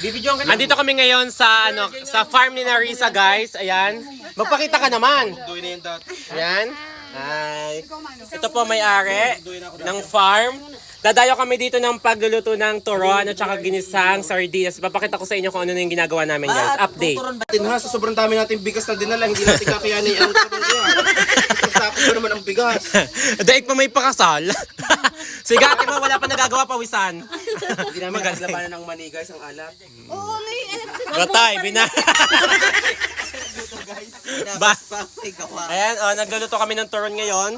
Bibidyoan ka na. Andito kami ngayon sa ano sa farm ni Narisa guys. Ayan. Magpakita ka naman. Doy na yung dot. Ayan. Ay. Ito po may-ari ng farm. Dadayo kami dito ng pagluluto ng turon at saka ginisang sardinas. Papakita ko sa inyo kung ano na yung ginagawa namin guys. Update. Natin ha, sa sobrang dami nating bigas na dinala, hindi natin kakayanin ang sabon pa naman ang bigas. Daig pa may pakasal. Sige ate mo, wala pa nagagawa pawisan. Hindi namin labanan ng mani guys, ang alat. Oo, may alam ko. Batay, bina. ba Pa, may gawa. Ayan, oh, nagluluto kami ng turon ngayon.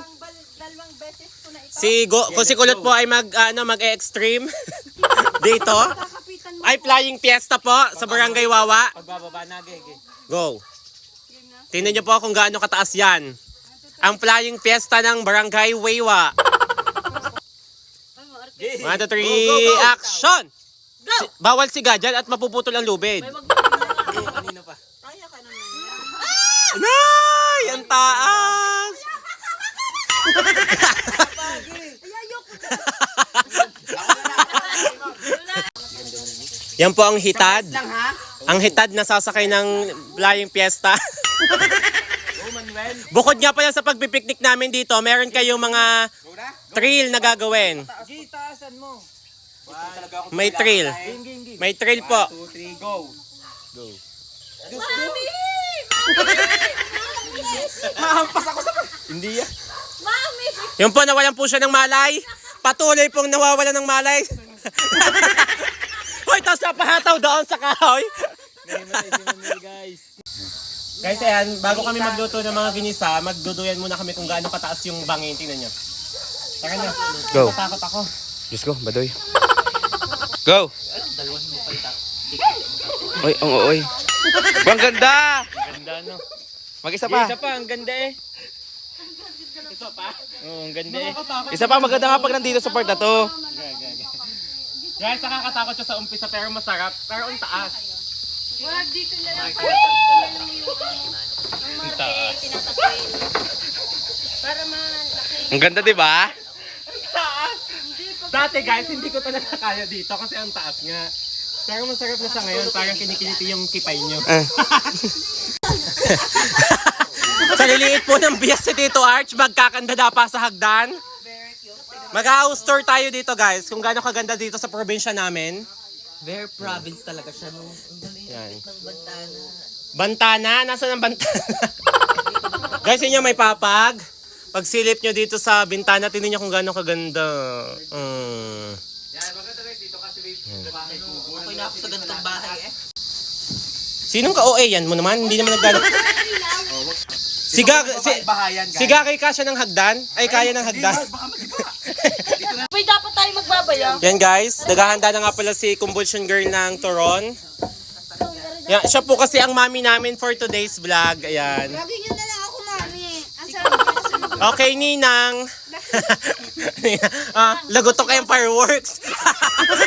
Dalawang beses ko na ito. Si Go, kung si Kulot po ay mag ano mag-extreme dito. Kakapitan mo. Ay flying fiesta po sa Barangay Wawa. Pagbababa na, gege. Go. Tingnan niyo po kung gaano kataas 'yan. Ang flying fiesta ng Barangay Wawa. 1 2 3 action. Si- bawal si Gadyan at mapuputol ang lubid. Kanina pa. Nay, ang taas. Yan po ang hitad. Ang hitad na sasakay ng flying fiesta. Bukod nga pala sa pagpipiknik namin dito, meron kayong mga Go trail na gagawin. Gi, taasan mo. May trail. May trail po. 2, 3, go. Mami! Mahampas ako sa... Hindi yan. Mami! Yung po, nawalan po siya ng malay. Patuloy pong nawawala ng malay. Hoy, tapos napahataw doon sa kahoy. guys. Guys, ayan, bago kami magluto ng mga ginisa, magduduyan muna kami kung gaano kataas yung bangin. Tingnan nyo. Tara na. Go. Natakot ako. Diyos ko, badoy. Go! Oy, ang oy. Ang ganda! Ganda, no? Mag-isa pa. Isa pa, ang ganda eh. Ito pa? Oo, ang ganda eh. Isa pa, maganda nga pag nandito sa part na to. Guys, nakakatakot siya sa umpisa pero masarap. Pero ang taas. Wag dito na lang. Parang yung ang marte, tinatakwin. Para malaki. Ang ganda, di ba? Dati guys, hindi ko talaga kaya dito kasi ang taas nga. Pero masarap na siya ngayon, parang kinikiniti yung kipay nyo. Ah. sa liliit po ng bias si Tito Arch, magkakandada pa sa hagdan. Mag-house tour tayo dito guys, kung gaano kaganda dito sa probinsya namin. Very province talaga siya no. Ang galing Yan. ng bantana. Bantana, nasa ang bantana? guys, inyo may papag. Pag silip nyo dito sa bintana, tingnan nyo kung gaano kaganda. Mm. Okay na ako sa ganitong bahay eh. Sinong ka-OA yan mo naman? Hindi naman nagdala. Si Gag, si, Bahayan guys. si Gagay kasya ng hagdan? Ay, kaya ng hagdan? Tayo magbabayaw. Yan guys, naghahanda na nga pala si Convulsion Girl ng Toron. Yan, siya po kasi ang mami namin for today's vlog. Ayan. Lagi nyo na lang ako, mami. Ang sarap. Okay, Ninang. ah, lagotok kayong fireworks.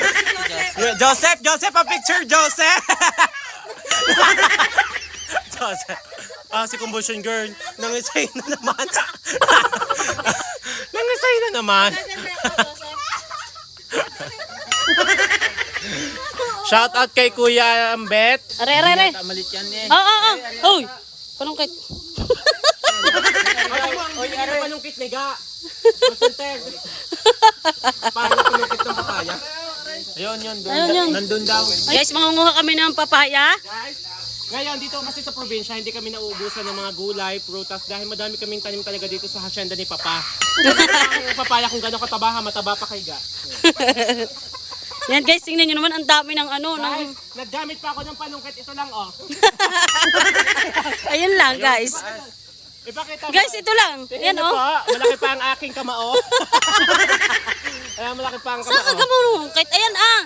Joseph, Joseph, a picture, Joseph. Joseph. Ah, si Convulsion Girl. Nangisay na naman. Nangisay na naman. Shout out kay Kuya Ambet. Are, are, are. Malit yan eh. Oo, oo, oo. Uy, panungkit. Oy, ano pa nung kitniga? Presenter. Paano pinukit ng papaya? Ayun, yun. Doon, Ayun, yun. Nandun daw. Guys, mangunguha kami ng papaya. Guys, ngayon dito kasi sa probinsya, hindi kami nauubusan ng mga gulay, prutas, dahil madami kaming tanim talaga dito sa hacienda ni Papa. Ang papaya kung gano'ng kataba, ha, mataba pa kay Ga. Yan guys, tingnan nyo naman ang dami ng ano. Ng... Guys, naggamit pa ako ng panungkit. Ito lang, oh. Ayun lang guys. Ipakita mo. Guys, ito lang. Tingnan Yan niyo oh. po, malaki pa ang aking kamao. Ayan, malaki pa ang Saan ka kamao. gamarong? Kahit ayan ah.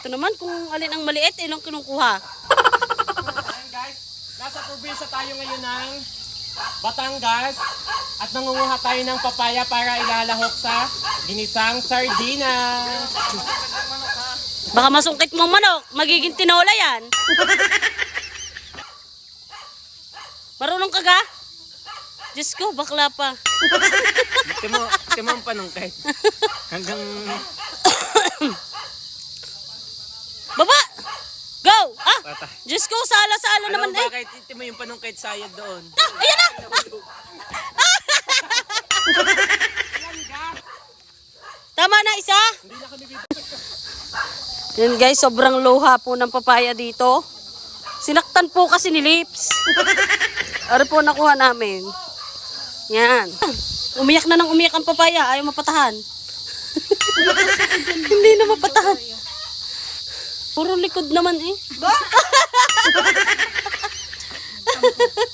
Ito naman kung alin ang maliit, ilang kinukuha. Nasa probinsya tayo ngayon ng Batangas at nangunguha tayo ng papaya para ilalahok sa ginisang sardinas. Baka masungkit mong manok, magiging tinola yan. Marunong ka ga? Diyos ko, bakla pa. Timo, timo ang panungkit. Hanggang Baba! Ah! Diyos ko, sala-sala naman eh. bakit ito mo yung panungkit sayad doon? Ah, ayan na! Tama na isa? Yan guys, sobrang luha po ng papaya dito. Sinaktan po kasi ni Lips. Ano po nakuha namin? Yan. Umiyak na ng umiyak ang papaya. Ayaw mapatahan. Hindi na mapatahan. Puro likod naman eh. Magsindi